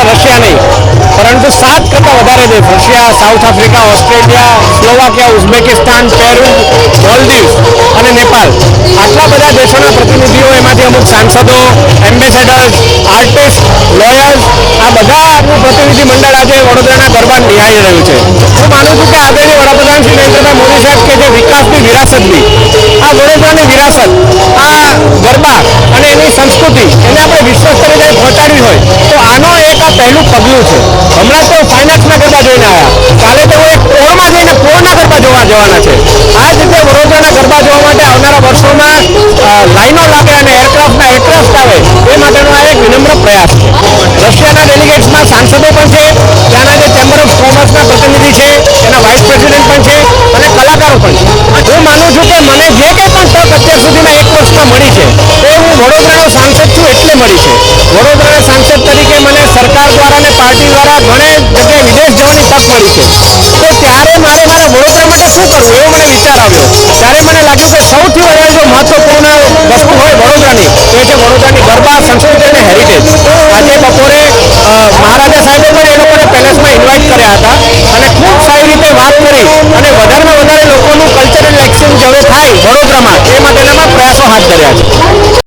પરંતુ સાત કરતાં વધારે દેશ, Russia, South Africa, Australia, Slovakia, Uzbekistan, Peru Maldives અને નેપાળ. આટલા બધા દેશોના પ્રતિનિધિઓ, એમાંથી અમુક સાંસદો, એમ્બેસેડર્સ, આર્ટિસ્ટ, લોયર્સ, આ બધા આપણું પ્રતિનિધિ મંડળ આજે વડોદરાના ગરબા નિહાળી રહ્યું છે. હું માનું છું કે આદરણીય વડાપ્રધાન શ્રી નરેન્દ્રભાઈ મોદી સાહેબ કે જે વિકાસની વિરાસતની આ વડોદરાની વિરાસત, આ ગરબા અને એની સંસ્કૃતિ, એને આપણે વિશ્વ સ્તરે જ્યારે પહોંચાડવી હોય પહેલું પગલું છે. હમણાં તો ફાઇનાન્સના ગરબા જોઈને આવ્યા કાલે તો એક પોળમાં જઈને પોળના ગરબા જોવા જવાના છે. આ જ રીતે વડોદરાના ગરબા જોવા માટે આવનારા વર્ષોમાં લાઇનો લાગે અને એરક્રાફ્ટના એરક્રાફ્ટ આવે, એ માટેનો આ એક વિનમ્ર પ્રયાસ છે. રશિયાના ડેલિગેટ્સમાં સાંસદો પણ છે. અને પાર્ટી દ્વારા ઘણે જગ્યાએ વિદેશ જવાની તક મળી છે. તો ત્યારે મારે મારા વડોદરા માટે શું કરવું? એવો મને વિચાર આવ્યો. ત્યારે મને લાગ્યું કે સૌથી વધારે જો મહત્વપૂર્ણ વસ્તુ હોય વડોદરાની, તો એ છે વડોદરાની ગરબા, સંસ્કૃતિ અને હેરિટેજ આજે બપોરે મહારાજા સાહેબે પણ એ લોકોને પેલેસમાં ઇન્વાઇટ કર્યા હતા. અને ખૂબ સારી રીતે વાત કરી. અને વધારેમાં વધારે લોકોનું કલ્ચરલ એક્સચેન્જ હવે થાય વડોદરામાં. એ માટેના પ્રયાસો હાથ ધર્યા છે.